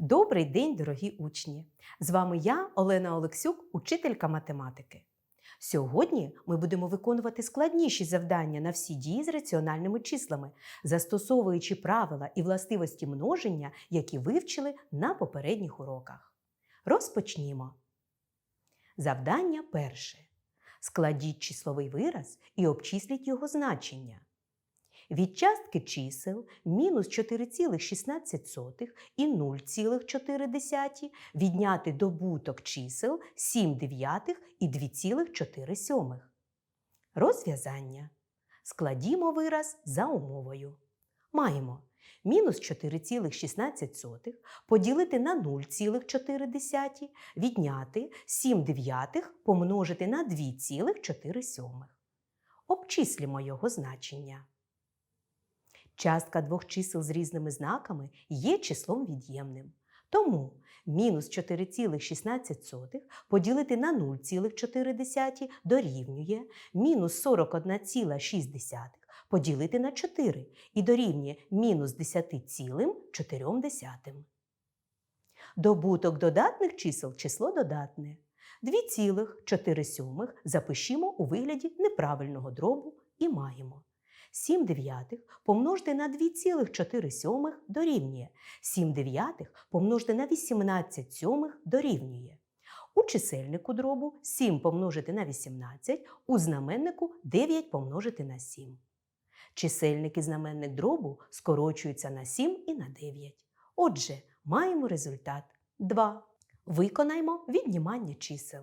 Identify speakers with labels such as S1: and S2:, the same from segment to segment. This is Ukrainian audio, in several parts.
S1: Добрий день, дорогі учні! З вами я, Олена Олексюк, учителька математики. Сьогодні ми будемо виконувати складніші завдання на всі дії з раціональними числами, застосовуючи правила і властивості множення, які вивчили на попередніх уроках. Розпочнімо. Завдання перше. Складіть числовий вираз і обчисліть його значення. Від частки чисел мінус 4,16 і 0,4 відняти добуток чисел 7 дев'ятих і 2,4 сьомих. Розв'язання. Складімо вираз за умовою. Маємо мінус 4,16 поділити на 0,4, відняти 7 дев'ятих помножити на 2,4 сьомих. Обчислімо його значення. Частка двох чисел з різними знаками є числом від'ємним. Тому мінус 4,16 поділити на 0,4 дорівнює мінус 41,6 поділити на 4 і дорівнює мінус 10,4. Добуток додатних чисел число додатне. 2,4 запишімо у вигляді неправильного дробу і маємо. 7 дев'ятих помножити на 2,4 сьомих дорівнює. 7 дев'ятих помножити на 18 сьомих дорівнює. У чисельнику дробу 7 помножити на 18, у знаменнику 9 помножити на 7. Чисельник і знаменник дробу скорочуються на 7 і на 9. Отже, маємо результат 2. Виконаймо віднімання чисел.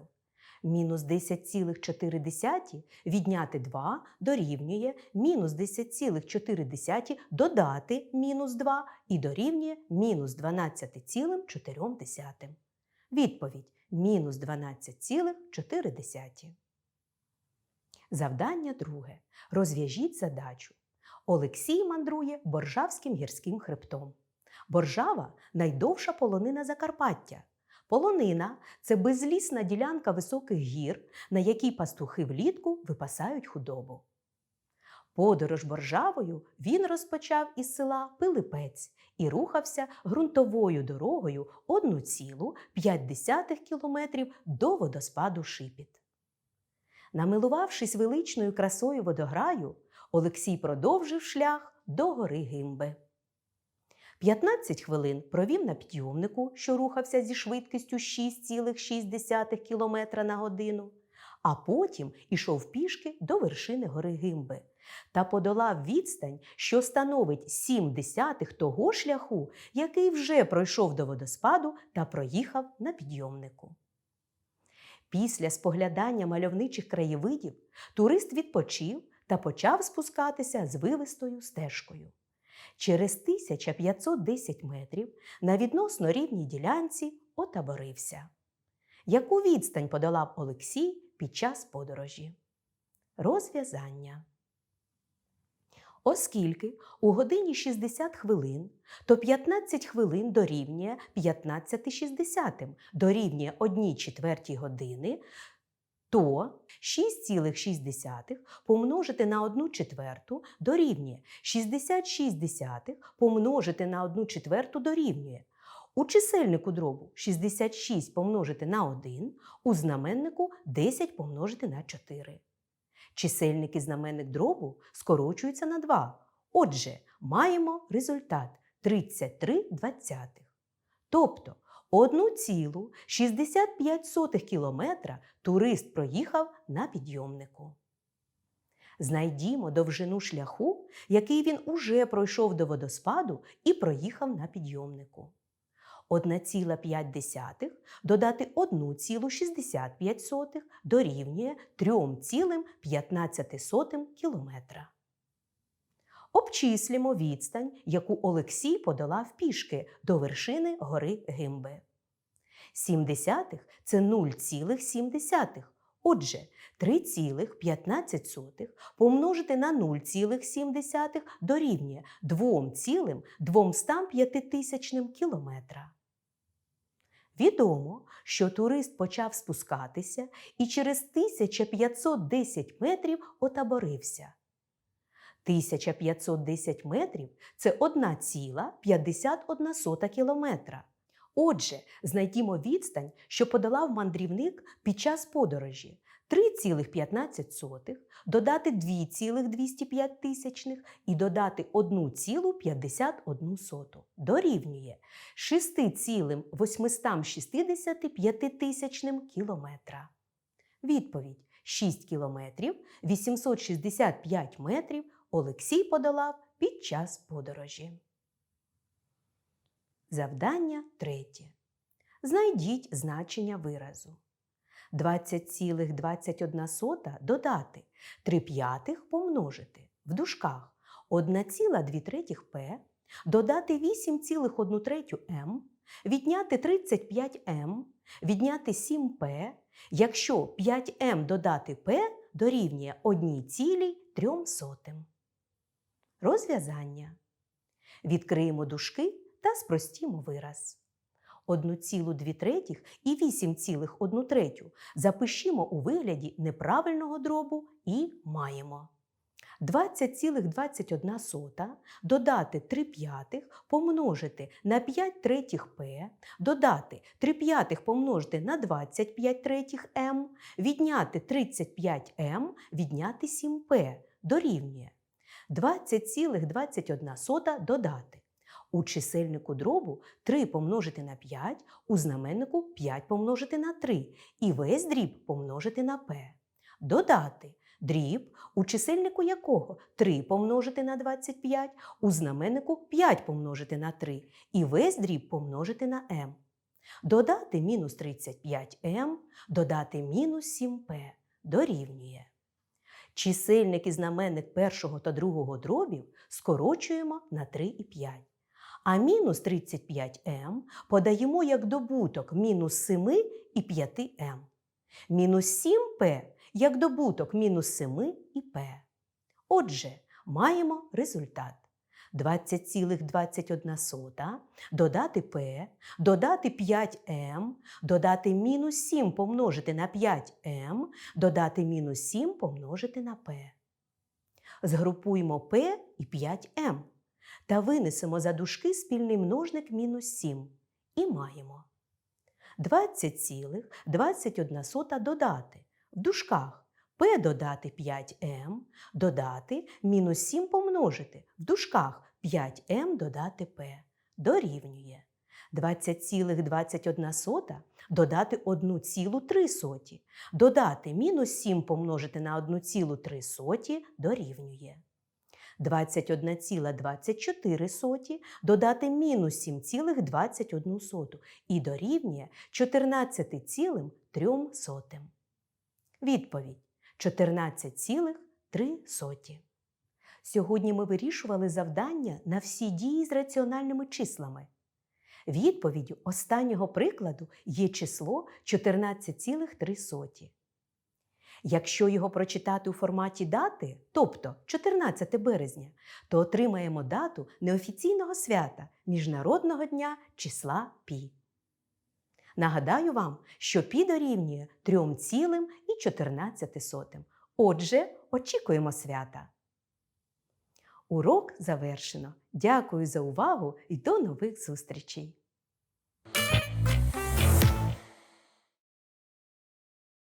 S1: Мінус 10,4 відняти 2 дорівнює мінус 10,4 додати мінус 2 і дорівнює мінус 12,4. Відповідь мінус 12,4. Завдання друге. Розв'яжіть задачу. Олексій мандрує Боржавським гірським хребтом. Боржава найдовша полонина Закарпаття. Полонина це безлісна ділянка високих гір, на якій пастухи влітку випасають худобу. Подорож боржавою він розпочав із села Пилипець і рухався ґрунтовою дорогою 1,5 кілометрів до водоспаду Шипіт. Намилувавшись величною красою водограю, Олексій продовжив шлях до гори Гимби. 15 хвилин провів на підйомнику, що рухався зі швидкістю 6,6 км на годину, а потім ішов пішки до вершини гори Гимби та подолав відстань, що становить 7 десятих того шляху, який вже пройшов до водоспаду та проїхав на підйомнику. Після споглядання мальовничих краєвидів турист відпочив та почав спускатися з вивистою стежкою. Через 1510 метрів на відносно рівній ділянці отаборився. Яку відстань подолав Олексій під час подорожі? Розв'язання. Оскільки у годині 60 хвилин, то 15 хвилин дорівнює 15,60, дорівнює 1 четвертій години, то 6,6 помножити на 1 четверту дорівнює 66 помножити на 1 четверту дорівнює. У чисельнику дробу 66 помножити на 1, у знаменнику 10 помножити на 4. Чисельник і знаменник дробу скорочуються на 2. Отже, маємо результат 33 двадцятих. Тобто 1,65 кілометра турист проїхав на підйомнику. Знайдімо довжину шляху, який він уже пройшов до водоспаду і проїхав на підйомнику. 1,5 додати 1,65 дорівнює 3,15 кілометра. Обчислімо відстань, яку Олексій подолав пішки до вершини гори Гимби. 7 десятих – це 0,7. Отже, 3,15 помножити на 0,7 дорівнює 2,205 кілометра. Відомо, що турист почав спускатися і через 1510 метрів отаборився. 1510 метрів це 1,51 кілометра. Отже, знайдімо відстань, що подолав мандрівник під час подорожі 3,15, додати 2,205 тисячних і додати 1,51 дорівнює 6,865 тисячним кілометра. Відповідь 6 кілометрів 865 метрів Олексій подолав під час подорожі. Завдання третє. Знайдіть значення виразу. 20,21 додати 3 п'ятих помножити в дужках 1,2 п, додати 8,1 м, відняти 35 м, відняти 7 п, якщо 5 м додати п дорівнює 1,3. Розв'язання. Відкриємо дужки та спростімо вираз. 1,2 і 8,1 запишімо у вигляді неправильного дробу і маємо 20,21 додати 3 п'ятих помножити на 5 третіх p, додати 3 п'ятих помножити на 25 третіх m, відняти 35m, відняти 7p дорівнює 20,21 додати. У чисельнику дробу 3 помножити на 5, у знаменнику 5 помножити на 3 і весь дріб помножити на p. Додати дріб, у чисельнику якого 3 помножити на 25, у знаменнику 5 помножити на 3 і весь дріб помножити на m. Додати мінус 35m, додати мінус 7p дорівнює. Чисельник і знаменник першого та другого дробів скорочуємо на 3 і 5. А мінус 35m подаємо як добуток мінус 7 і 5m. Мінус 7p як добуток мінус 7 і p. Отже, маємо результат. 20,21 додати p, додати 5m, додати мінус 7 помножити на 5m, додати мінус 7 помножити на p. Згрупуємо p і 5m та винесемо за дужки спільний множник мінус 7 і маємо 20,21 додати в дужках p додати 5m, додати мінус 7 помножити. В дужках 5m додати p дорівнює. 20,21 додати 1,3, додати мінус 7 помножити на 1,3 дорівнює. 21,24 додати мінус 7,21 і дорівнює 14,3. Відповідь 14,3. Сьогодні ми вирішували завдання на всі дії з раціональними числами. Відповіддю останнього прикладу є число 14,3. Якщо його прочитати у форматі дати, тобто 14 березня, то отримаємо дату неофіційного свята Міжнародного дня числа Пі. Нагадаю вам, що Пі дорівнює 3,14. Отже, очікуємо свята. Урок завершено. Дякую за увагу і до нових зустрічей!